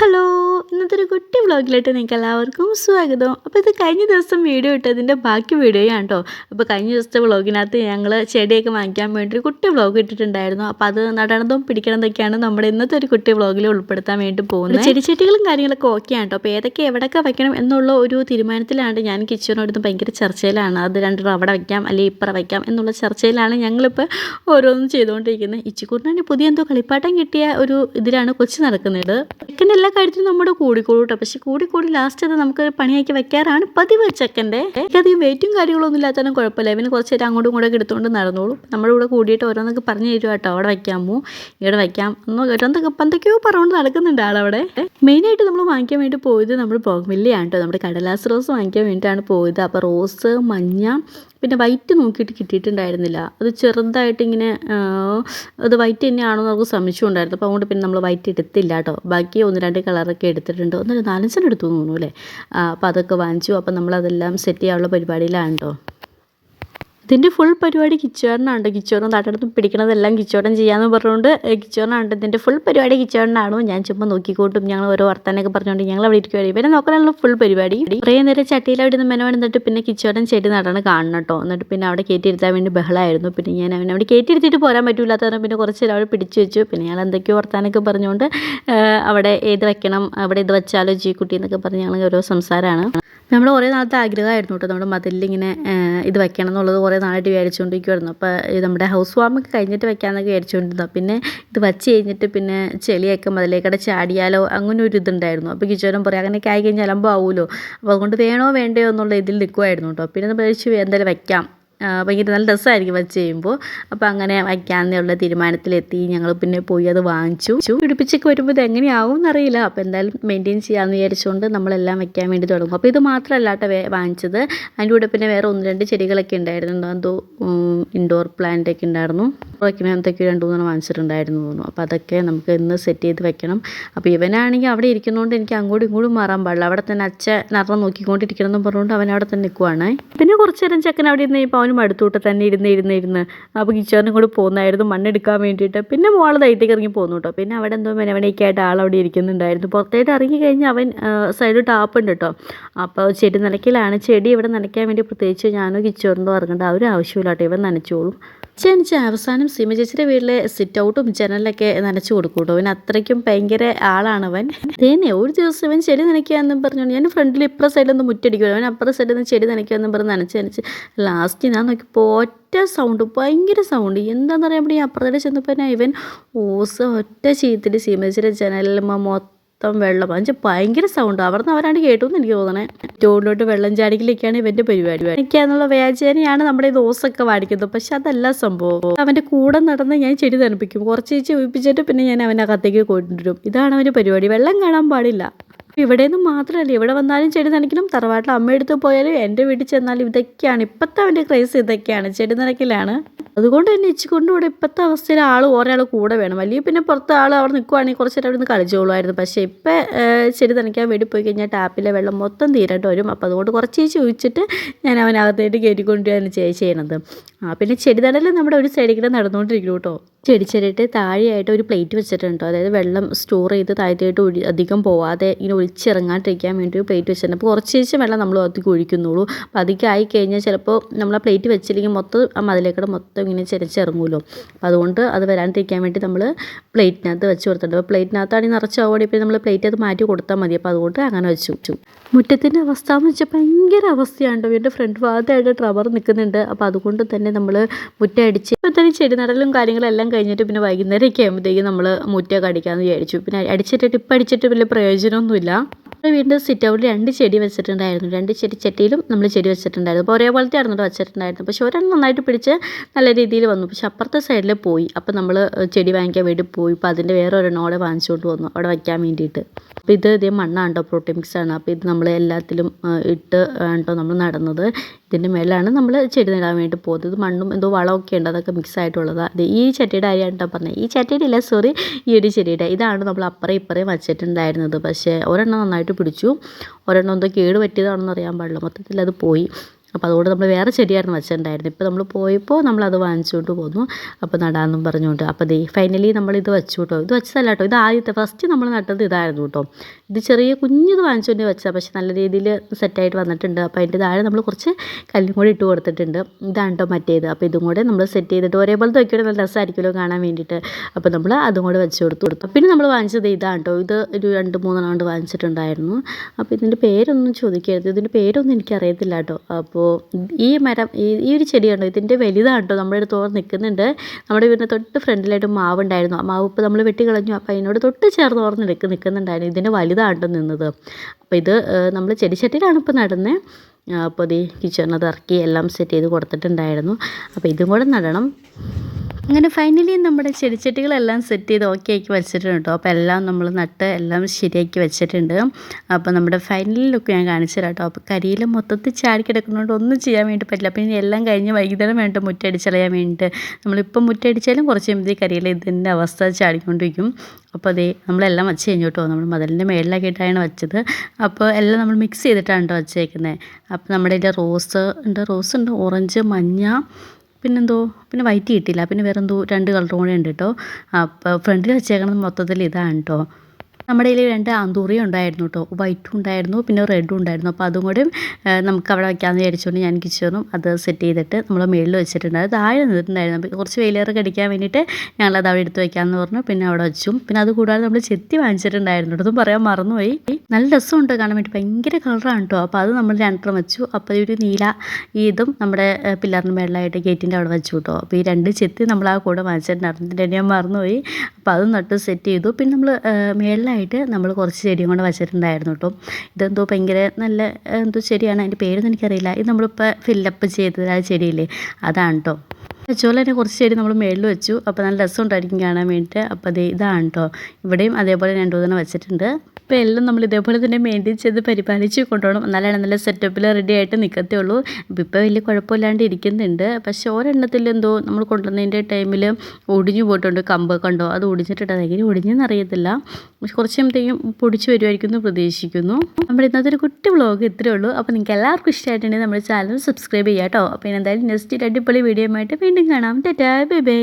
Hello ഇന്നത്തെ ഒരു കുട്ടി വ്ളോഗിലോട്ട് നിങ്ങൾക്ക് എല്ലാവർക്കും സ്വാഗതം. അപ്പോൾ ഇത് കഴിഞ്ഞ ദിവസം വീഡിയോ ഇട്ടതിന്റെ ബാക്കി വീഡിയോയാണ് കേട്ടോ അപ്പോൾ കഴിഞ്ഞ ദിവസത്തെ വ്ളോഗിനകത്ത് ഞങ്ങൾ ചെടിയൊക്കെ വാങ്ങിക്കാൻ വേണ്ടി ഒരു കുട്ടി വ്ളോഗ് ഇട്ടിട്ടുണ്ടായിരുന്നു. അപ്പോൾ അത് നടണതും പിടിക്കണതൊക്കെയാണ് നമ്മുടെ ഇന്നത്തെ ഒരു കുട്ടി വ്ളോഗിൽ ഉൾപ്പെടുത്താൻ വേണ്ടി പോകുന്നത്. ചെടിച്ചെടികളും കാര്യങ്ങളൊക്കെ ഓക്കെയാണ് കേട്ടോ അപ്പോൾ ഏതൊക്കെ എവിടെയൊക്കെ വെക്കണം എന്നുള്ള ഒരു തീരുമാനത്തിലാണ് ഞാൻ കിച്ചനോട് ഭയങ്കര ചർച്ചയിലാണ്. അത് രണ്ടെണ്ണം അവിടെ വയ്ക്കാം അല്ലെങ്കിൽ ഇപ്പറ വയ്ക്കാം എന്നുള്ള ചർച്ചയിലാണ് ഞങ്ങളിപ്പോൾ ഓരോന്നും ചെയ്തുകൊണ്ടിരിക്കുന്നത്. ഇച്ചിക്കൂറിനാണ് പുതിയ എന്തോ കളിപ്പാട്ടം കിട്ടിയ ഒരു ഇതിലാണ് കൊച്ചു നടക്കുന്നത്. ചെക്കന്റെ എല്ലാ കാര്യത്തിലും നമ്മുടെ കൂടിക്കൂടും കേട്ടോ പക്ഷെ കൂടിക്കൂടി ലാസ്റ്റ് അത് നമുക്ക് പണിയാക്കി വെക്കാറാണ് പതിവ് ചെക്കന്റെ. അധികം വെയിറ്റും കാര്യങ്ങളൊന്നും ഇല്ലാത്തതിനും കുഴപ്പമില്ല. ഇവന് കുറച്ച് നേരം അങ്ങോട്ടും ഇങ്ങോട്ടും എടുത്തുകൊണ്ട് നടന്നോളൂ. നമ്മുടെ കൂടെ കൂടിയിട്ട് ഓരോന്നൊക്കെ പറഞ്ഞു തരുമോ കേട്ടോ അവിടെ വയ്ക്കാമോ ഇവിടെ വയ്ക്കാം എന്നോ ഓരോന്നൊക്കെ എന്തൊക്കെയോ പറഞ്ഞുകൊണ്ട് നടക്കുന്നുണ്ട് ആളവിടെ. മെയിനായിട്ട് നമ്മൾ വാങ്ങിക്കാൻ വേണ്ടി പോയത് നമ്മൾ പോകുമില്ലയാണ് കേട്ടോ നമ്മുടെ കടലാസ് റോസ് വാങ്ങിക്കാൻ വേണ്ടിയിട്ടാണ് പോയത്. അപ്പോൾ റോസ് മഞ്ഞ പിന്നെ വൈറ്റ് നോക്കിയിട്ട് കിട്ടിയിട്ടുണ്ടായിരുന്നില്ല. അത് ചെറുതായിട്ട് ഇങ്ങനെ അത് വൈറ്റ് തന്നെയാണോ നമുക്ക് ശ്രമിച്ചുകൊണ്ടായിരുന്നു അപ്പോൾ അതുകൊണ്ട് പിന്നെ നമ്മൾ വൈറ്റ് എടുത്തില്ല കേട്ടോ ബാക്കി ഒന്ന് രണ്ട് കളറൊക്കെ എടുത്തിട്ടുണ്ട് ഒന്നൊരു നാലഞ്ചെണ്ണം എടുത്തു തോന്നുന്നു അല്ലേ? അപ്പോൾ അതൊക്കെ വാങ്ങിച്ചു. അപ്പോൾ നമ്മളതെല്ലാം സെറ്റ് ചെയ്യാനുള്ള പരിപാടിയിലാണ് കേട്ടോ ഇതിന്റെ ഫുൾ പരിപാടി കിച്ചോറിനാണ്ട് കിച്ചോറും താട്ടടുത്ത് പിടിക്കണതെല്ലാം കിച്ചോടൻ ചെയ്യാമെന്ന് പറഞ്ഞുകൊണ്ട് കിച്ചോറിനാണ്ട് ഇതിന്റെ ഫുൾ പരിപാടി കിച്ചോറിനാണോ. ഞാൻ ചുമ്മാ നോക്കിക്കോട്ടും ഞങ്ങൾ ഓരോ വർത്താനൊക്കെ പറഞ്ഞുകൊണ്ട് ഞങ്ങൾ അവിടെ ഇരിക്കുകയാണ് ഇവരെ നോക്കാനുള്ള ഫുൾ പരിപാടി. കുറേ നേരം ചട്ടിയിൽ അവിടെ നിന്ന് മെനവാണ് എന്നിട്ട് പിന്നെ കിച്ചോടൻ ചെടി നടന്ന് കാണണം കേട്ടോ എന്നിട്ട് പിന്നെ അവിടെ കയറ്റിയിരുത്താൻ വേണ്ടി ബഹളമായിരുന്നു പിന്നെ ഞാൻ അവനെ അവിടെ കയറ്റിയിരുത്തിയിട്ട് പോരാൻ പറ്റൂലാത്ത പിന്നെ കുറച്ച് നേരം അവിടെ പിടിച്ചു വെച്ചു. പിന്നെ ഞങ്ങൾ എന്തൊക്കെയോ വർത്താനൊക്കെ പറഞ്ഞുകൊണ്ട് അവിടെ ഏത് വെക്കണം അവിടെ ഇത് വെച്ചാലോ ജീ കുട്ടി എന്നൊക്കെ പറഞ്ഞ് ഞങ്ങൾ ഓരോ സംസാരമാണ്. നമ്മൾ കുറേ നാളത്തെ ആഗ്രഹമായിരുന്നു കേട്ടോ. നമ്മുടെ മതിലിങ്ങനെ ഇത് വെക്കണം എന്നുള്ളത് കുറേ നാളായിട്ട് വിചാരിച്ചുകൊണ്ടിരിക്കുമായിരുന്നു അപ്പോൾ നമ്മുടെ ഹൗസ് വാമൊക്കെ കഴിഞ്ഞിട്ട് വെക്കാമെന്നൊക്കെ വിചാരിച്ചുകൊണ്ടിരുന്നു. പിന്നെ ഇത് വച്ച് കഴിഞ്ഞിട്ട് പിന്നെ ചെളിയൊക്കെ മതിലേക്കടെ ചാടിയാലോ അങ്ങനെ ഒരു ഇതുണ്ടായിരുന്നു. അപ്പോൾ കിച്ചോരം പറയാം അങ്ങനെയൊക്കെ ആയി കഴിഞ്ഞാൽ അലമ്പോ ആവുമല്ലോ അപ്പോൾ അതുകൊണ്ട് വേണോ വേണ്ടയോ എന്നുള്ള ഇതിൽ നിൽക്കുമായിരുന്നു കേട്ടോ. പിന്നെ നമ്മൾ എന്തായാലും വെക്കാം. ഭയങ്കര നല്ല രസമായിരിക്കും വെച്ച് ചെയ്യുമ്പോൾ. അപ്പോൾ അങ്ങനെ വയ്ക്കാമെന്നുള്ള തീരുമാനത്തിലെത്തി. ഞങ്ങൾ പിന്നെ പോയി അത് വാങ്ങിച്ചു. പിടിപ്പിച്ചൊക്കെ വരുമ്പോൾ ഇത് എങ്ങനെയാവും എന്നറിയില്ല. അപ്പോൾ എന്തായാലും മെയിന്റെയിൻ ചെയ്യാമെന്ന് വിചാരിച്ചുകൊണ്ട് നമ്മളെല്ലാം വയ്ക്കാൻ വേണ്ടി തുടങ്ങും. അപ്പോൾ ഇത് മാത്രമല്ല കേട്ടോ വാങ്ങിച്ചത്. അതിന്റെ കൂടെ പിന്നെ വേറെ ഒന്ന് രണ്ട് ചെടികളൊക്കെ ഉണ്ടായിരുന്നു. എന്തോ ഇൻഡോർ പ്ലാന്റ് ഒക്കെ ഉണ്ടായിരുന്നു. വയ്ക്കണ എന്തൊക്കെയോ രണ്ട് മൂന്നെണ്ണം വാങ്ങിച്ചിട്ടുണ്ടായിരുന്നു തോന്നുന്നു. അപ്പോൾ അതൊക്കെ നമുക്ക് ഇന്ന് സെറ്റ് ചെയ്ത് വെക്കണം. അപ്പോൾ ഇവനാണെങ്കിൽ അവിടെ ഇരിക്കുന്നതുകൊണ്ട് എനിക്ക് അങ്ങോട്ടും ഇങ്ങോട്ടും മാറാൻ പാടില്ല. അവിടെ തന്നെ അച്ഛൻ നിറം നോക്കിക്കൊണ്ടിരിക്കണം എന്ന് പറഞ്ഞുകൊണ്ട് അവൻ അവിടെ തന്നെ നിൽക്കുവാണ് പിന്നെ കുറച്ച് നേരം ചെക്കൻ അവിടെ ഇരുന്ന് ഇപ്പോൾ അവനും അടുത്തൂട്ട് തന്നെ ഇരുന്ന് ഇരുന്ന് ഇരുന്ന് അപ്പോൾ കിച്ചറിനും കൂടെ പോകുന്നതായിരുന്നു. മണ്ണെടുക്കാൻ വേണ്ടിയിട്ട്. പിന്നെ മോൾ ദൈത്തേക്ക് ഇറങ്ങി പോകുന്നു കേട്ടോ. പിന്നെ അവിടെ എന്തോ മെനവണയൊക്കെ ആയിട്ട് അവിടെ ഇരിക്കുന്നുണ്ടായിരുന്നു. പുറത്തേട്ട് ഇറങ്ങി കഴിഞ്ഞാൽ അവൻ ടാപ്പ് ഉണ്ട് കേട്ടോ. അപ്പോൾ ചെടി നനയ്ക്കലാണ്. ചെടി ഇവിടെ നനയ്ക്കാൻ വേണ്ടി പ്രത്യേകിച്ച് ഞാനോ കിച്ചോറിന്റെ ഇറങ്ങേണ്ട. ആ ഒരു ആവശ്യമില്ല കേട്ടോ ഇവൻ നനച്ചോളും. ചേച്ചി അവസാനം സീമ ചേച്ചിയുടെ വീട്ടിലെ സിറ്റ് ഔട്ടും ജനലൊക്കെ നനച്ചു കൊടുക്കൂട്ടോ. കേട്ടോ അവൻ അത്രയ്ക്കും ഭയങ്കര അവൻ. തേനെ ഒരു ദിവസം ഇവൻ ചെടി നനയ്ക്കാന്നും പറഞ്ഞു. ഞാൻ ഫ്രണ്ടിൽ ഇപ്പുറ സൈഡിൽ നിന്ന് മുറ്റടിക്കുമല്ലോ അവൻ അപ്പുറ സൈഡിൽ നിന്ന് ചെടി നനയ്ക്കാന്നും പറഞ്ഞ് നനച്ച് നനച്ച് ലാസ്റ്റ് ഞാൻ നോക്കി ഒറ്റ സൗണ്ട് ഭയങ്കര സൗണ്ട് എന്താണെന്ന് പറയുമ്പോൾ ഈ അപ്പുറത്തേക്ക് ചെന്നപ്പോൾ ഇവൻ ഓസ ഒറ്റ ചീത്തിൽ സീമ ചേച്ചിയുടെ ജനലിൽ മൊത്തം മൊത്തം വെള്ളം. അഞ്ച് ഭയങ്കര സൗണ്ട് അവിടെ നിന്ന് അവരാണ്ട് കേട്ടു എനിക്ക് തോന്നണേ. ടോണിലോട്ട് വെള്ളം ചാടിക്കലൊക്കെയാണ് ഇവന്റെ പരിപാടി. എനിക്കാന്നുള്ള വ്യാജേനയാണ് നമ്മുടെ ഈ ദോസൊക്കെ വാടിക്കുന്നത്. പക്ഷെ അതല്ല സംഭവം. അവന്റെ കൂടെ നടന്ന് ഞാൻ ചെടി തണുപ്പിക്കും കുറച്ച് ചേച്ചി ഒഴിപ്പിച്ചിട്ട് പിന്നെ ഞാൻ അവന്റെ അകത്തേക്ക് കൊണ്ടുവരും. ഇതാണ് അവന്റെ പരിപാടി. വെള്ളം കാണാൻ പാടില്ല. ഇവിടെ നിന്ന് മാത്രമല്ല. ഇവിടെ വന്നാലും ചെടി നനയ്ക്കണം. തറവാട്ടിൽ അമ്മ എടുത്ത് പോയാലും എന്റെ വീട്ടിൽ ചെന്നാലും ഇതൊക്കെയാണ്. ഇപ്പോഴത്തെ അവന്റെ ക്രൈസ് ഇതൊക്കെയാണ്. ചെടി നനയ്ക്കലാണ്. അതുകൊണ്ട് തന്നെ ഇച്ചിക്കൊണ്ട് ഇവിടെ ഇപ്പോഴത്തെ അവസ്ഥയിൽ ആൾ ഒരാൾ കൂടെ വേണം. അല്ലെങ്കിൽ പിന്നെ പുറത്ത് ആൾ അവിടെ നിൽക്കുവാണെങ്കിൽ കുറച്ച് നേരം അവിടെ നിന്ന് കളിച്ചോളുമായിരുന്നു. പക്ഷേ ഇപ്പം ചെടി നനയ്ക്കാൻ വേണ്ടി പോയി കഴിഞ്ഞാൽ ടാപ്പിലെ വെള്ളം മൊത്തം തീരേണ്ടി വരും. അപ്പോൾ അതുകൊണ്ട് കുറച്ച് ചോദിച്ചിട്ട് ഞാൻ അവനകത്തേക്ക് കയറ്റിക്കൊണ്ടുവരികയാണ് ചെയ്യണത്. ആ പിന്നെ ചെടി നടൽ നമ്മുടെ ഒരു സൈഡിൽ കൂടെ നടന്നുകൊണ്ടിരിക്കും കേട്ടോ. ചെടി ചെടിയിട്ട് താഴെയായിട്ട് ഒരു പ്ലേറ്റ് വെച്ചിട്ടുണ്ട് അതായത് വെള്ളം സ്റ്റോർ ചെയ്ത് താഴത്തേട്ട് ഒഴി അധികം പോവാതെ ഇങ്ങനെ ഒഴിച്ചിറങ്ങാണ്ടിരിക്കാൻ വേണ്ടി ഒരു പ്ലേറ്റ് വെച്ചിട്ടുണ്ട്. അപ്പോൾ കുറച്ച് ശേഷം വെള്ളം നമ്മൾ അധികം ഒഴിക്കുന്നുള്ളൂ. അപ്പോൾ അധികം ആയി കഴിഞ്ഞാൽ ചിലപ്പോൾ നമ്മൾ ആ പ്ലേറ്റ് വെച്ചില്ലെങ്കിൽ മൊത്തം ആ മതിലേക്കൂടെ മൊത്തം ഇങ്ങനെ ചെരിച്ചിറങ്ങുമല്ലോ അപ്പോൾ അതുകൊണ്ട് അത് വരാണ്ടിരിക്കാൻ വേണ്ടി നമ്മൾ പ്ലേറ്റിനകത്ത് വെച്ച് കൊടുത്തിട്ടുണ്ട്. അപ്പോൾ പ്ലേറ്റിനകത്താണെങ്കിൽ നിറച്ചാവുകയാണെങ്കിൽ ഇപ്പോൾ നമ്മൾ പ്ലേറ്റ് അത് മാറ്റി കൊടുത്താൽ മതി. അപ്പോൾ അതുകൊണ്ട് അങ്ങനെ വെച്ചു മുറ്റത്തിന്റെ അവസ്ഥ എന്ന് വെച്ചാൽ ഭയങ്കര അവസ്ഥയാണ് വീടിന്റെ ഫ്രണ്ട് ഭാഗത്തായിട്ട് ട്രവർ നിൽക്കുന്നുണ്ട്. അപ്പോൾ അതുകൊണ്ട് തന്നെ നമ്മൾ മുറ്റടിച്ച് അടിച്ച് ഇപ്പോൾ തന്നെ ചെടി നടലും കാര്യങ്ങളെല്ലാം കഴിഞ്ഞിട്ട് പിന്നെ വൈകുന്നേരമൊക്കെ ആകുമ്പോഴത്തേക്കും നമ്മൾ മുറ്റമൊക്കെ അടിക്കാമെന്ന് വിചാരിച്ചു. പിന്നെ അടിച്ചിട്ട് ഇപ്പം അടിച്ചിട്ട് വലിയ പ്രയോജനമൊന്നുമില്ല. നമ്മുടെ വീടിന്റെ സിറ്റ് ഔട്ടിൽ രണ്ട് ചെടി വെച്ചിട്ടുണ്ടായിരുന്നു. രണ്ട് ചെടി ചട്ടിയിലും നമ്മൾ ചെടി വെച്ചിട്ടുണ്ടായിരുന്നു. അപ്പോൾ ഒരേപോലത്തെ ആയിരുന്നു വെച്ചിട്ടുണ്ടായിരുന്നു. പക്ഷേ ഒരെണ്ണം നന്നായിട്ട് പിടിച്ച് നല്ല രീതിയിൽ വന്നു. പക്ഷെ അപ്പുറത്തെ സൈഡിൽ പോയി. അപ്പോൾ നമ്മൾ ചെടി വാങ്ങിക്കാൻ വേണ്ടി പോയി. അപ്പോൾ അതിന്റെ വേറെ ഒരെണ്ണോടെ വാങ്ങിച്ചുകൊണ്ട് വന്നു. അവിടെ വയ്ക്കാൻ വേണ്ടിയിട്ട്. അപ്പോൾ ഇത് ഇതേ മണ്ണാണ് കേട്ടോ പ്രോട്ടീൻ മിക്സ് ആണ്. അപ്പോൾ ഇത് നമ്മൾ എല്ലാത്തിലും ഇട്ട് കേട്ടോ നമ്മൾ നടന്നത്. ഇതിന്റെ മേലാണ് നമ്മൾ ചെടി നടാൻ വേണ്ടി പോകുന്നത്. മണ്ണും എന്തോ വളമൊക്കെ ഉണ്ട്. അതൊക്കെ മിക്സ് ആയിട്ടുള്ളതാണ് അത് ഈ ചട്ടിയുടെ കാര്യമാണ് കേട്ടോ പറഞ്ഞത് ഈ ചട്ടിയുടെ ഇല്ല സോറി ഈ ഒരു ചെടിയുടെ. ഇതാണ് നമ്മൾ അപ്പുറം ഇപ്പുറം വച്ചിട്ടുണ്ടായിരുന്നത്. പക്ഷേ ഒരെണ്ണം നന്നായിട്ട് പിടിച്ചു. ഒരെണ്ണം എന്തോ കേട് പറ്റിയതാണെന്ന് അറിയാൻ പാടില്ല. മൊത്തത്തിൽ അത് പോയി. അപ്പോൾ അതുകൊണ്ട് നമ്മൾ വേറെ ചെടിയായിരുന്നു വെച്ചിട്ടുണ്ടായിരുന്നത് ഇപ്പോൾ നമ്മൾ പോയപ്പോൾ നമ്മളത് വാങ്ങിച്ചുകൊണ്ട് പോന്നു. അപ്പോൾ നടാമെന്നും പറഞ്ഞുകൊണ്ട് അപ്പോൾ ദേ ഫൈനലി നമ്മളിത് വെച്ചു കേട്ടോ ഇത് വെച്ചതല്ല കേട്ടോ ഇത് ആദ്യത്തെ ഫസ്റ്റ് നമ്മൾ നട്ടത് ഇതായിരുന്നു കേട്ടോ ഇത് ചെറിയ കുഞ്ഞിത് വാങ്ങിച്ചുകൊണ്ട് വെച്ചതാണ് പക്ഷേ നല്ല രീതിയിൽ സെറ്റായിട്ട് വന്നിട്ടുണ്ട്. അപ്പോൾ അതിന്റെ താഴെ നമ്മൾ കുറച്ച് കല്ലും കൂടി ഇട്ട് കൊടുത്തിട്ടുണ്ട്. ഇതാണ് കേട്ടോ മറ്റേത്. അപ്പോൾ ഇതും കൂടെ നമ്മൾ സെറ്റ് ചെയ്തിട്ട് ഒരേപോലത്തെ വെക്കുകയാണെങ്കിൽ നല്ല രസമായിരിക്കുമല്ലോ കാണാൻ വേണ്ടിയിട്ട്. അപ്പോൾ നമ്മൾ അതും കൂടെ വെച്ച് കൊടുത്തു കൊടുത്തു. പിന്നെ നമ്മൾ വാങ്ങിച്ചത് ഇതാണ് കേട്ടോ ഇത് ഒരു രണ്ട് മൂന്നെണ്ണം കൊണ്ട് വാങ്ങിച്ചിട്ടുണ്ടായിരുന്നു. അപ്പോൾ ഇതിന്റെ പേരൊന്നും ചോദിക്കരുത്. ഇതിന്റെ പേരൊന്നും എനിക്കറിയത്തില്ല കേട്ടോ അപ്പോൾ ഈ മരം ഈ ഒരു ചെടിയുണ്ടോ ഇതിന്റെ വലുതാണ് നമ്മുടെ അടുത്ത് ഓർ നിൽക്കുന്നുണ്ട്. നമ്മുടെ വീടിന്റെ തൊട്ട് ഫ്രണ്ടിലായിട്ട് മാവ് ഉണ്ടായിരുന്നു ആ മാവ് ഇപ്പോൾ നമ്മൾ വെട്ടി കളഞ്ഞു അപ്പോൾ അതിനോട് തൊട്ട് ചേർന്ന് ഓർന്ന് നിൽക്ക് നിൽക്കുന്നുണ്ടായിരുന്നു. ഇതിന്റെ വലുതാണ് നിന്നത്. അപ്പോൾ ഇത് നമ്മൾ ചെടിച്ചട്ടിയിലാണ് ഇപ്പോൾ നടുന്നത് അപ്പോൾ ഇത് കിച്ചണിനത് ഇറക്കി എല്ലാം സെറ്റ് ചെയ്ത് കൊടുത്തിട്ടുണ്ടായിരുന്നു. അപ്പോൾ ഇതും കൂടെ നടണം. അങ്ങനെ ഫൈനലി നമ്മുടെ ചെടിച്ചട്ടികളെല്ലാം സെറ്റ് ചെയ്ത് ഓക്കെ ആക്കി വെച്ചിട്ടുണ്ട് കേട്ടോ. അപ്പോൾ എല്ലാം നമ്മൾ നട്ട് എല്ലാം ശരിയാക്കി വെച്ചിട്ടുണ്ട്. അപ്പോൾ നമ്മുടെ ഫൈനൽ ലുക്ക് ഞാൻ കാണിച്ചു തരാം കേട്ടോ. അപ്പോൾ കരിയിൽ മൊത്തത്തിൽ ചാടി കിടക്കുന്നതുകൊണ്ട് ഒന്നും ചെയ്യാൻ വേണ്ടി പറ്റില്ല. അപ്പോൾ ഇനി എല്ലാം കഴിഞ്ഞ് വൈകുന്നേരം വേണ്ട മുറ്റടിച്ചളയാൻ വേണ്ടിയിട്ട് നമ്മളിപ്പോൾ മുറ്റടിച്ചാലും കുറച്ച് കഴിയുമ്പോൾ കരിയിൽ ഇതിന്റെ അവസ്ഥ ചാടിക്കൊണ്ടിരിക്കും. അപ്പോൾ അതേ നമ്മളെല്ലാം വെച്ച് കഴിഞ്ഞു കേട്ടോ. നമ്മൾ മതിലിന്റെ മേളിലാക്കിയിട്ടാണ് വെച്ചത്. അപ്പോൾ എല്ലാം നമ്മൾ മിക്സ് ചെയ്തിട്ടാണ് കേട്ടോ വച്ചേക്കുന്നത് അപ്പോൾ നമ്മുടെ ഇതിന്റെ റോസ് ഉണ്ട് റോസ് ഉണ്ട്. ഓറഞ്ച് മഞ്ഞ പിന്നെന്തോ പിന്നെ വൈറ്റ് കിട്ടിയില്ല. പിന്നെ വേറെ എന്തോ രണ്ട് കളറും കൂടെ ഉണ്ട് കേട്ടോ അപ്പോൾ ഫ്രണ്ടിൽ വെച്ചേക്കണത് മൊത്തത്തിൽ ഇതാണ് കേട്ടോ നമ്മുടെ കയ്യിൽ രണ്ട് അന്തൂറിയും ഉണ്ടായിരുന്നു കേട്ടോ വൈറ്റും ഉണ്ടായിരുന്നു പിന്നെ റെഡും ഉണ്ടായിരുന്നു. അപ്പോൾ അതും കൂടി നമുക്ക് അവിടെ വയ്ക്കാമെന്ന് വിചാരിച്ചുകൊണ്ട് ഞാൻ കിച്ചണും അത് സെറ്റ് ചെയ്തിട്ട് നമ്മൾ മേളിൽ വെച്ചിട്ടുണ്ട്. അത് താഴെ നിന്നിട്ടുണ്ടായിരുന്നു. അപ്പോൾ കുറച്ച് വെയിലേറൊക്കെ അടിക്കാൻ വേണ്ടിയിട്ട് ഞങ്ങളത് അവിടെ എടുത്ത് വയ്ക്കാമെന്ന് പറഞ്ഞു. പിന്നെ അവിടെ വെച്ചു. പിന്നെ അത് കൂടാതെ നമ്മൾ ചെത്തി വാങ്ങിച്ചിട്ടുണ്ടായിരുന്നു കേട്ടോ അതും പറയാൻ മറന്നുപോയി. നല്ല രസമുണ്ട് കാണാൻ വേണ്ടി. ഭയങ്കര കളറാണ് കേട്ടോ അപ്പോൾ അത് നമ്മൾ രണ്ടെണ്ണം വെച്ചു. അപ്പോൾ ഒരു നീല ഇതും നമ്മുടെ പില്ലറിന് മേളിലായിട്ട് ഗേറ്റിന്റെ അവിടെ വെച്ചു കേട്ടോ അപ്പോൾ ഈ രണ്ട് ചെത്തി നമ്മൾ ആ കൂടെ വാങ്ങിച്ചിട്ടുണ്ടായിരുന്നു ഞാൻ മറന്നുപോയി. അപ്പോൾ അത് നട്ട് സെറ്റ് ചെയ്തു. പിന്നെ നമ്മൾ മേളിലായിട്ട് നമ്മൾ കുറച്ച് ചെടിയും കൊണ്ട് വെച്ചിട്ടുണ്ടായിരുന്നു കേട്ടോ ഇതെന്തോ ഭയങ്കര നല്ല എന്തോ ചെടിയാണ്. അതിന്റെ പേരൊന്നും എനിക്കറിയില്ല. ഇത് നമ്മളിപ്പോൾ ഫില്ലപ്പ് ചെയ്തത് ആ ചെടിയില്ലേ? അതാണ് കേട്ടോ വെച്ചോലെ തന്നെ കുറച്ച് ചെടി നമ്മൾ മേളിൽ വെച്ചു. അപ്പോൾ നല്ല രസം ഉണ്ടായിരിക്കും കാണാൻ വേണ്ടിയിട്ട്. അപ്പോൾ അത് ഇതാണ് കേട്ടോ ഇവിടെയും അതേപോലെ രണ്ടു മൂന്നെണ്ണം വെച്ചിട്ടുണ്ട്. അപ്പോൾ എല്ലാം നമ്മൾ ഇതേപോലെ തന്നെ മെയിന്റെയിൻ ചെയ്ത് പരിപാലിച്ച് കൊണ്ടുപോകണം. എന്നാലാണ് നല്ല സെറ്റപ്പിൽ റെഡി ആയിട്ട് നിൽക്കത്തുള്ളൂ അപ്പോൾ ഇപ്പോൾ വലിയ കുഴപ്പമില്ലാണ്ട് ഇരിക്കുന്നുണ്ട്. പക്ഷേ ഒരെണ്ണത്തിൽ എന്തോ നമ്മൾ കൊണ്ടുവന്നതിന്റെ ടൈമിൽ ഒടിഞ്ഞു പോയിട്ടുണ്ട്. കമ്പ് കണ്ടോ? അത് ഒടിഞ്ഞിട്ടുണ്ട് അതെങ്ങനെ ഒടിഞ്ഞെന്ന് അറിയത്തില്ല. പക്ഷെ കുറച്ച് കഴിയുമ്പോഴത്തേക്കും പൊടിച്ച് വരുമായിരിക്കും എന്ന് പ്രതീക്ഷിക്കുന്നു. നമ്മുടെ ഇന്നത്തെ ഒരു കുട്ടി വ്ളോഗ് ഇത്രയേ ഉള്ളൂ. അപ്പോൾ നിങ്ങൾക്ക് എല്ലാവർക്കും ഇഷ്ടമായിട്ടുണ്ടെങ്കിൽ നമ്മുടെ ചാനൽ സബ്സ്ക്രൈബ് ചെയ്യാം കേട്ടോ. അപ്പോൾ എന്തായാലും നെക്സ്റ്റ് അടിപൊളി വീഡിയോ ആയിട്ട് വീണ്ടും കാണാം. Tata bye bye